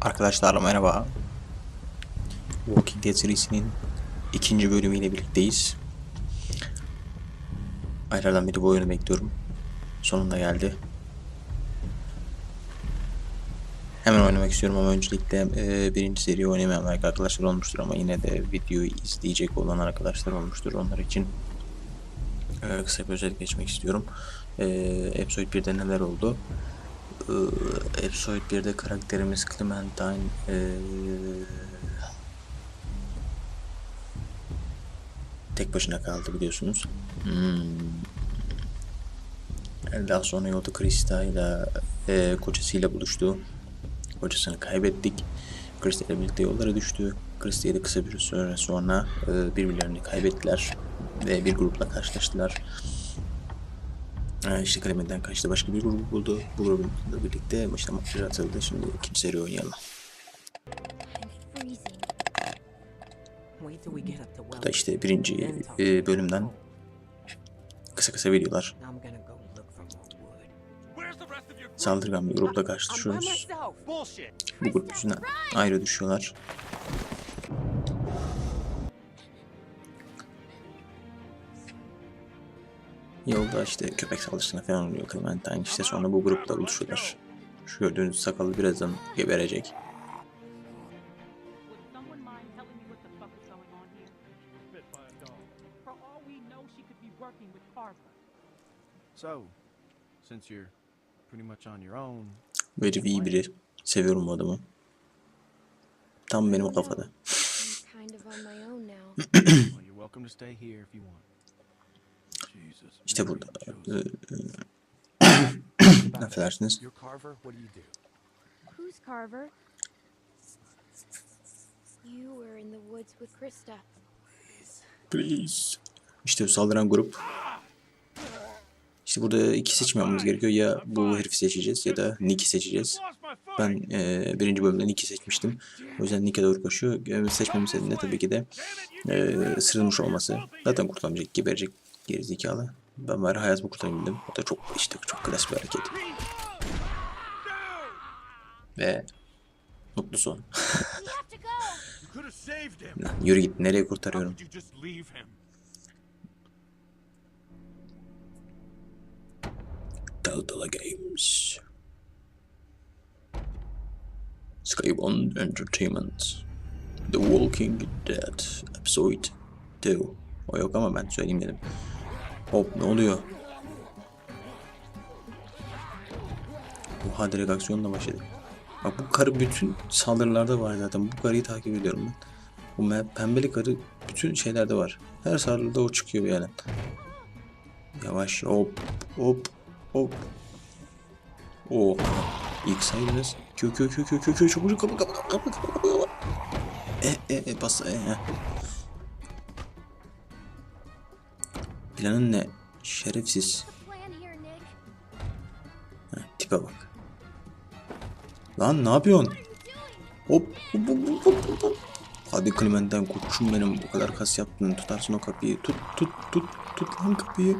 Arkadaşlar merhaba. Walking Dead serisinin ikinci bölümüyle birlikteyiz. Aylardan beri bu oyunu bekliyorum. Sonunda geldi. Hemen oynamak istiyorum ama öncelikle e, birinci seriyi oynamayan arkadaşlar olmuştur ama yine de videoyu izleyecek olan arkadaşlar olmuştur. Onlar için e, kısa bir özet geçmek istiyorum. E, Episode 1'de neler oldu? Ee, Episode 1'de karakterimiz Clementine ee, tek başına kaldı biliyorsunuz. Hmm. Daha sonra yolda Krista ile ee, kocasıyla buluştu. Kocasını kaybettik. Krista ile birlikte yollara düştü. Krista ile kısa bir süre sonra ee, birbirlerini kaybettiler ve bir grupla karşılaştılar. Ee, işte Clementine kaçtı başka bir grubu buldu. Bu grubunla birlikte işte maçlara atıldı. Şimdi ikinci seri oynayalım. Bu da işte birinci e, bölümden kısa kısa videolar. Saldırgan bir grupla karşılaşıyoruz. Bu grup yüzünden ayrı düşüyorlar. Yolda işte köpek saldırısına falan oluyor Clementine. İşte sonra bu grupla buluşuyorlar. Şu gördüğünüz sakallı birazdan geberecek. Herif iyi biri. Seviyorum bu adamı. Tam benim kafada. İşte burada. Affedersiniz. You're Carver. What do you do? Who's Carver? You were in the woods with Krista. Please. İşte saldıran grup. İşte burada iki seçim yapmamız gerekiyor. Ya bu herifi seçeceğiz ya da Nick'i seçeceğiz. Ben eee, birinci bölümde Nick'i seçmiştim. O yüzden Nick'e doğru koşuyor. Eee, Seçmemiz nedeni de tabii ki de eee sırılmış olması. Zaten kurtulamayacak, geberecek gerizekalı. Ben bari hayatımı kurtarabildim. O da çok işte çok klas bir hareket. Ve mutlu son. Yürü git nereye kurtarıyorum? Telltale Games. Skybound Entertainment. The Walking Dead Episode 2. O yok ama ben söyleyeyim dedim. Hop ne oluyor? Oha direkt aksiyonla başladı. Bak bu karı bütün saldırılarda var zaten. Bu karıyı takip ediyorum ben. Bu pembeli karı bütün şeylerde var. Her saldırıda o çıkıyor bir yerden. Yavaş hop hop hop. Oo. İlk sayınız. Kö kö kö kö kö kö çabuk kapı kapı kapı kapı kapı. E e e bas e e. Planın ne? Şerefsiz. Heh, tipe bak. Lan ne yapıyorsun? Hop hop hop hop hop. Hadi Clementine koçum benim bu kadar kas yaptın tutarsın o kapıyı tut tut tut tut lan kapıyı.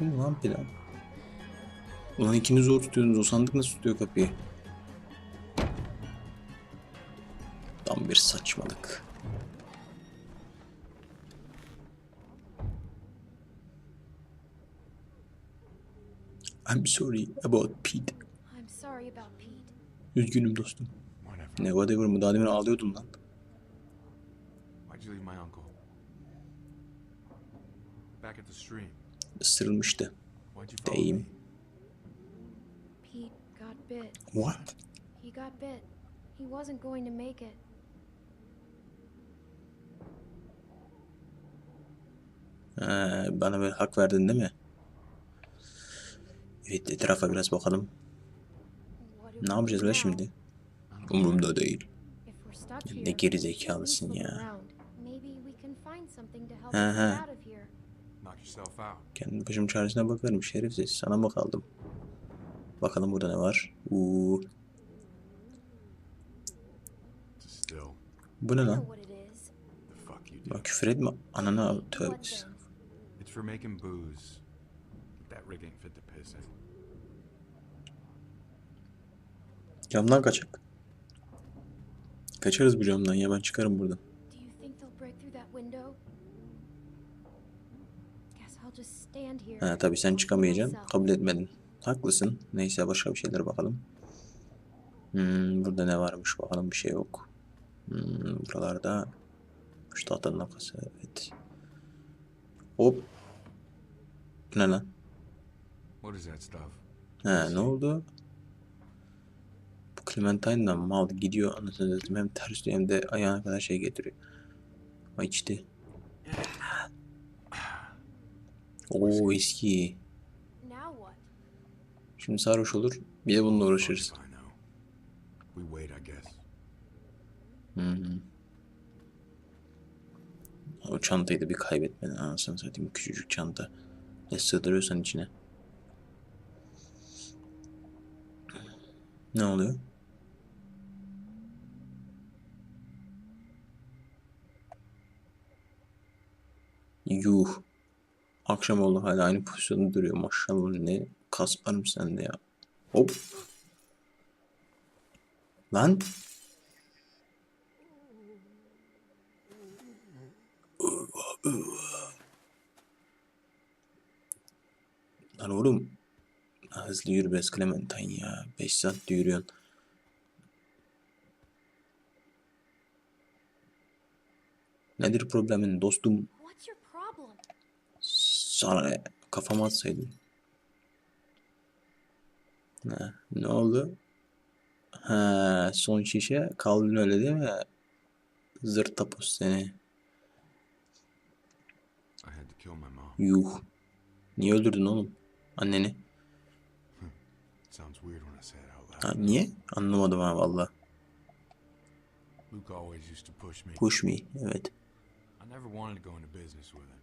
Bu mu lan plan? Ulan ikiniz zor tutuyorsunuz o sandık nasıl tutuyor kapıyı? Tam bir saçmalık. I'm sorry about Pete. I'm sorry about Pete. Üzgünüm dostum. Ne whatever mı? Daha demin ağlıyordun lan. Why'd you leave my uncle? Back at the stream. Isırılmıştı. Deyim. Pete got bit. What? He got bit. He wasn't going to make it. Ha, bana böyle hak verdin değil mi? Evet etrafa biraz bakalım. Ne yapacağız la şimdi? Umurumda değil. Ne geri zekalısın ya. yourself out. Kendi başım çaresine bakarım şerefsiz. Sana mı kaldım? Bakalım burada ne var? Uuu. Bu ne lan? Bak küfür etme. Anana tövbe. It's for making booze. That rig ain't fit to piss in. Camdan kaçak. Kaçarız bu camdan ya ben çıkarım buradan. Ha tabii sen çıkamayacaksın. Kabul etmedin. Haklısın. Neyse başka bir şeylere bakalım. Hmm, burada ne varmış bakalım bir şey yok. Hmm, buralarda şu tahtanın arkası evet. Hop. Ne lan? What is that stuff? He ne oldu? Bu Clementine'dan mal gidiyor anasını satayım hem ters hem de ayağına kadar şey getiriyor. Ay içti. Oo eski. Şimdi sarhoş olur. Bir de bununla uğraşırız. Hmm. O çantayı da bir kaybetmeden anasını satayım. Küçücük çanta. Ne sığdırıyorsan içine. Ne oluyor? Yuh. Akşam oldu hala aynı pozisyonda duruyor. Maşallah ne kas varmış sende ya. Hop. Lan. Lan oğlum. Hızlı yürü biraz Clementine ya. 5 saat yürüyorsun. Nedir problemin dostum? Ne? Kafama atsaydın. Ha, ne oldu? Ha, son şişe kaldın öyle değil mi? Zırt tapos seni. Yuh. Niye öldürdün oğlum? Anneni. Ha, niye? Anlamadım ha valla. Push me. Evet. I never wanted to go into business with him.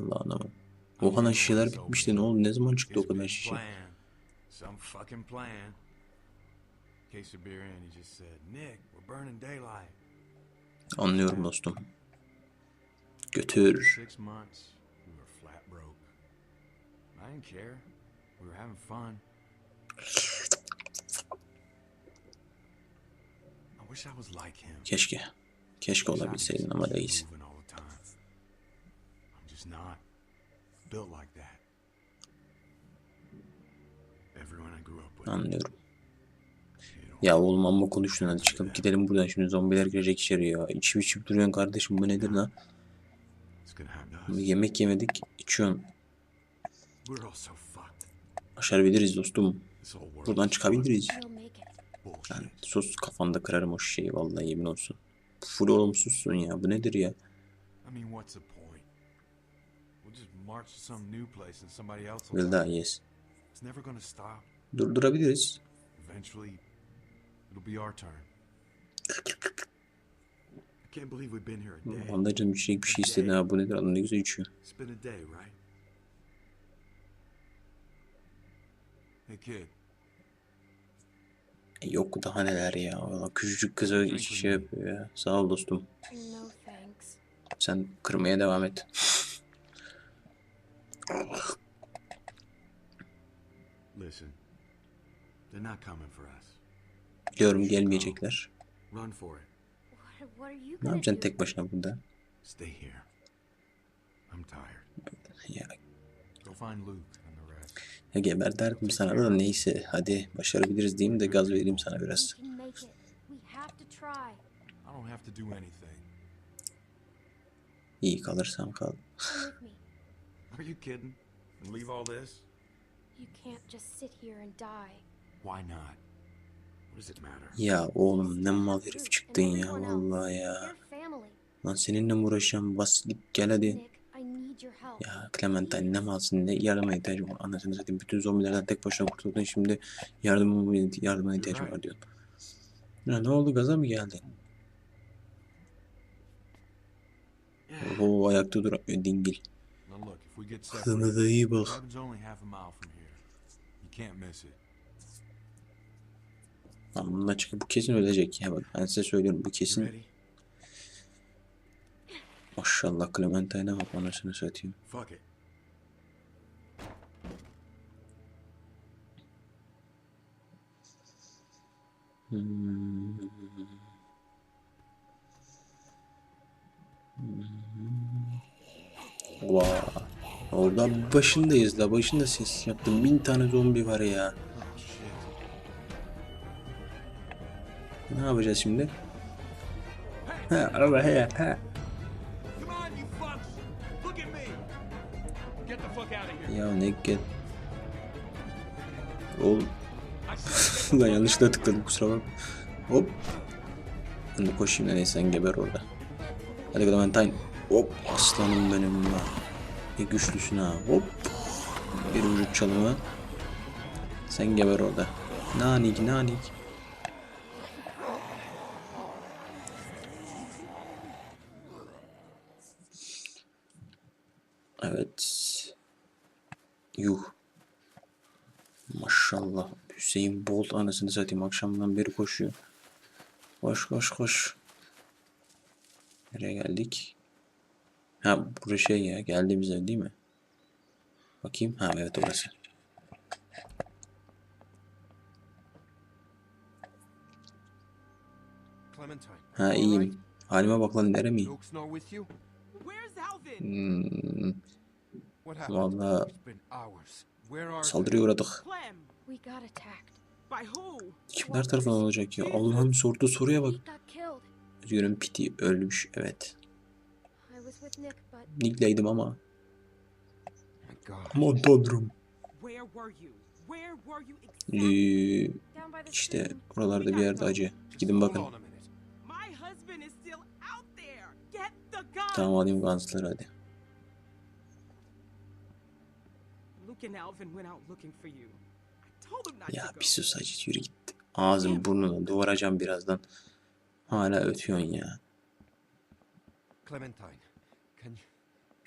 Allah anlamadım. O kadar şişeler bitmişti. Ne oldu? Ne zaman çıktı o kadar şişe? some fucking plan. Case of beer in, he just said, Nick, we're burning daylight. Anlıyorum dostum. Götür. Six months, we were flat broke. I didn't care. We were having fun. I wish I was like him. Keşke. Keşke olabilseydin ama değilsin. Not built like that. Everyone I grew up with. Anlıyorum. Ya oğlum amma konuştun hadi çıkıp gidelim buradan şimdi zombiler girecek içeri ya. İçip içip duruyorsun kardeşim bu nedir lan? it's gonna happen to us. Yemek yemedik içiyorsun. We're all so fucked. Başarabiliriz dostum. Buradan çıkabiliriz. Yani sus kafanda kırarım o şişeyi vallahi yemin olsun. Full olumsuzsun ya bu nedir ya? Will. Die. yes. It's never gonna stop. Durdurabiliriz. Eventually, it'll be our turn. I can't believe we've been here a day. Vallahi canım bir şey bir şey istedi ha bu nedir adam ne güzel içiyor. It's been a day, right? Hey, kid. E, Yok daha neler ya. Valla küçücük kıza şey yapıyor ya. Sağ ol dostum. No thanks. Sen kırmaya devam et. Biliyorum gelmeyecekler. Run for it. What, what are you Ne yapacaksın tek başına burada? Stay here. I'm tired. Ya, Go find Luke and the rest. ya geber derdim sana da neyse. Hadi başarabiliriz diyeyim de gaz vereyim sana biraz. İyi kalırsam kal. Are you kidding? And leave all this? You can't just sit here and die. Why not? What does it matter? Ya oğlum ne mal herif çıktın ya vallahi ya. Lan seninle mi uğraşacağım? Bas git gel hadi. Ya Clementine ne malsın ne yardıma ihtiyacım var. Anasını satayım bütün zombilerden tek başına kurtuldun şimdi yardıma, yardıma ihtiyacım var diyorsun. Ya ne oldu gaza mı geldin? Oo ayakta duramıyor dingil. Get separated, Kızına da iyi bak. cabin's only half a mile from here. You can't miss it. Lan bununla çıkıp bu kesin ölecek ya bak ben size söylüyorum bu kesin maşallah Clementine'e bak anasını satayım. Hmm. Vay. Orada başındayız da başında ses yaptım. Bin tane zombi var ya. Ne yapacağız şimdi? Ha, araba he here! Ya ne get. Said ben yanlışlıkla tıkladım kusura bakma. Hop. Ben de koşayım neyse sen geber orada. Hadi Clementine. Hop aslanım benim ya. Ne güçlüsün ha. Hop. Bir vücut çalımı. Sen geber orada. Nanik nanik. Evet. Yuh. Maşallah. Hüseyin Bolt anasını satayım akşamdan beri koşuyor. Koş koş koş. Nereye geldik? Ha burası şey ya geldiğimiz ev değil mi? Bakayım. Ha evet orası. Ha iyiyim. Halime bak lan nere miyim? Luke's not with you? Where's Alvin? Hmm? Valla saldırıya uğradık. Kimler tarafından olacak ya? Allah'ım sorduğu soruya bak. Üzgünüm Piti ölmüş. Evet. Nick'leydim ama. Aman tanrım. Ee, işte oralarda bir yerde acı. Gidin bakın. Tamam alayım gansları hadi. Luke and Alvin went out looking for you. I told them not Ya to go. bir sus acı yürü git. Ağzım burnuna doğuracağım birazdan. Hala ötüyorsun ya. Clementine, can you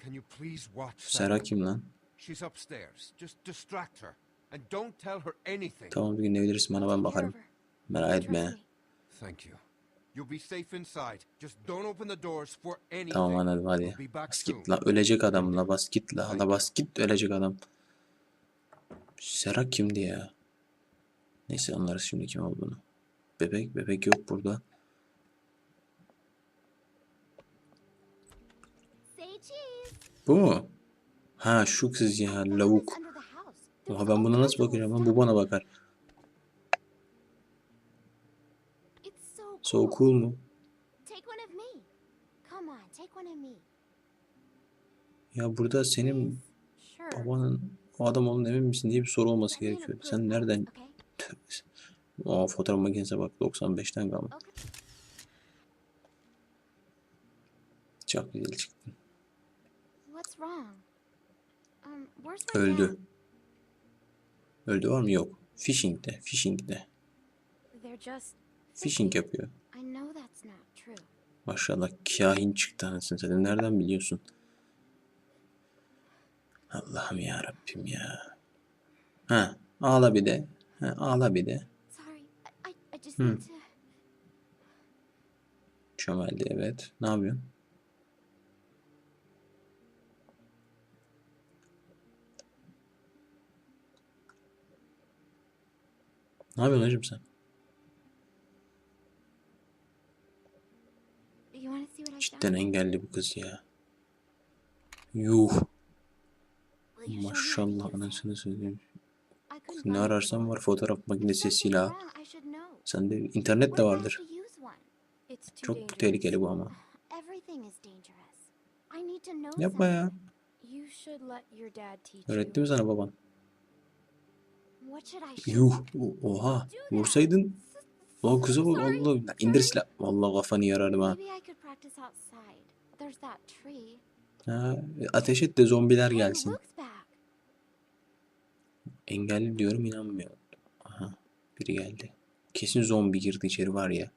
can you please watch Sarah? kim lan? She's upstairs. Just distract her and don't tell her anything. Tamam bir gün ne bilirsin bana ben bakarım. Merak etme. me. Thank you. You'll be safe inside. Just don't open the doors for anything. Tamam anladım hadi. Bas git la ölecek adam la bas git la la bas git ölecek adam. Sera kimdi ya? Neyse anlarız şimdi kim olduğunu. Bebek bebek yok burada. Bu mu? Ha şu kız ya lavuk. Oha ben buna nasıl bakacağım lan? Bu bana bakar. So cool. Mu? Ya burada senin babanın o adam olduğunu emin misin diye bir soru olması gerekiyor. Sen nereden? Aa fotoğraf makinesine bak 95'ten kalma. Çok güzel wrong? Um, Öldü. Öldü var mı? Yok. Fishing'de. Fishing'de. They're just Fishing yapıyor. Maşallah kahin çıktı anasını satayım. Nereden biliyorsun? Allah'ım ya Rabbim ya. Ha, ağla bir de. Ha, ağla bir de. To. Çömeldi evet. Ne yapıyorsun? Ne yapıyorsun hacım sen? Cidden engelli bu kız ya. Yuh. Will you show me Maşallah anasını söyleyeyim. Ne ararsan var fotoğraf makinesi, silah. Sende internet de vardır. Çok tehlikeli bu ama. Yapma ya. Öğretti mi sana baban? Yuh. Oha. Vursaydın. O kızı vur. Allah. İndir silah. Vallahi kafanı yararım ha. Ha. Ateş et de zombiler gelsin. Engelli diyorum inanmıyor. Aha. Biri geldi. Kesin zombi girdi içeri var ya.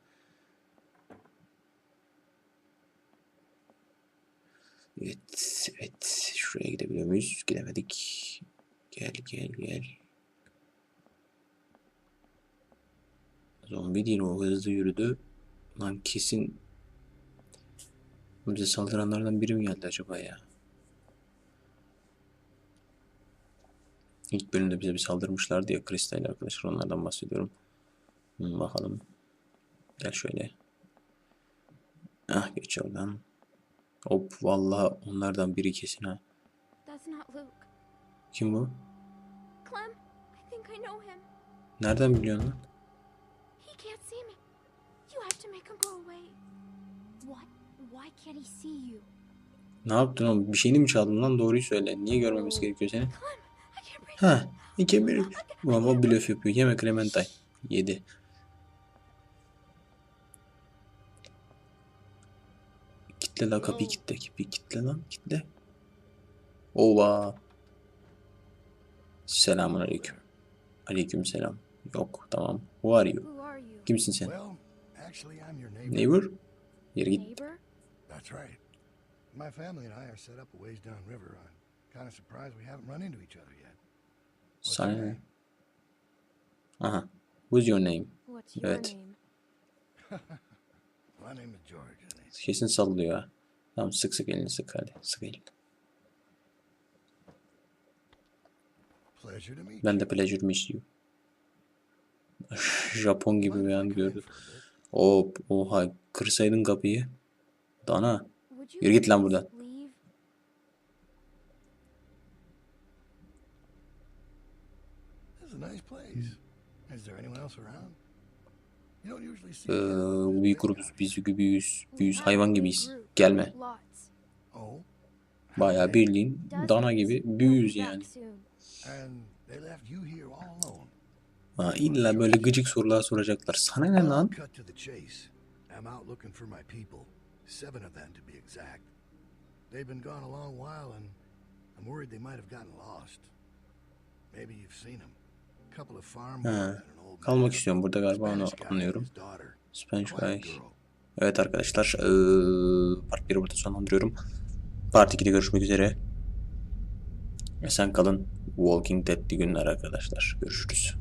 Evet, evet. Şuraya gidebiliyor muyuz? Gidemedik. Gel, gel, gel. Zombi değil o hızlı yürüdü. Lan kesin bize saldıranlardan biri mi geldi acaba ya? İlk bölümde bize bir saldırmışlardı ya Kristal arkadaşlar onlardan bahsediyorum. Hmm, bakalım. Gel şöyle. Ah geç oradan. Hop vallahi onlardan biri kesin ha. Kim bu? Clem, I think I know him. Nereden biliyorsun lan? He can't see me. You have to make him go away. What? Why can't he see you? Ne yaptın oğlum? Bir şeyini mi çaldın lan? Doğruyu söyle. Niye görmemesi gerekiyor seni? Clem. Ha, iki bir. Baba blöf yapıyor. Yeme Clementine. Yedi. Kitle la kapıyı kitle. Kapıyı kitle lan. Kitle. Ova. Selamun aleyküm. Aleyküm selam. Yok tamam. Who are you? Kimsin sen? Neighbor. Yere git. That's right. My family and I are set up a ways downriver. I'm kind of surprised we haven't run into each other yet. Sana? Aha. What's your name? What's your Evet. name? My name is George. and it's- Kesin sallıyor ha. Tamam sık sık elini sık hadi. Sık elini. Pleasure to meet Ben you. de pleasure miss you. Japon gibi bir an Mind if I come in gördü. for a bit? Hop oha kırsaydın kapıyı. Dana. Yürü git lan buradan. Leave? This is a nice place. Is there anyone else around? You don't usually see Ee, grup kind. biz büyüyüz. A hayvan big gibiyiz. Gelme. Lots. Oh, Bayağı Dozens. dana gibi büyüyüz yani. Ha, illa böyle gıcık sorular soracaklar. Sana ne lan? Ha, kalmak istiyorum burada galiba onu anlıyorum. Spanish guy. Evet arkadaşlar. eee, part 1'i burada sonlandırıyorum. Part 2'de görüşmek üzere. Esen kalın. Walking Dead'li günler arkadaşlar. Görüşürüz.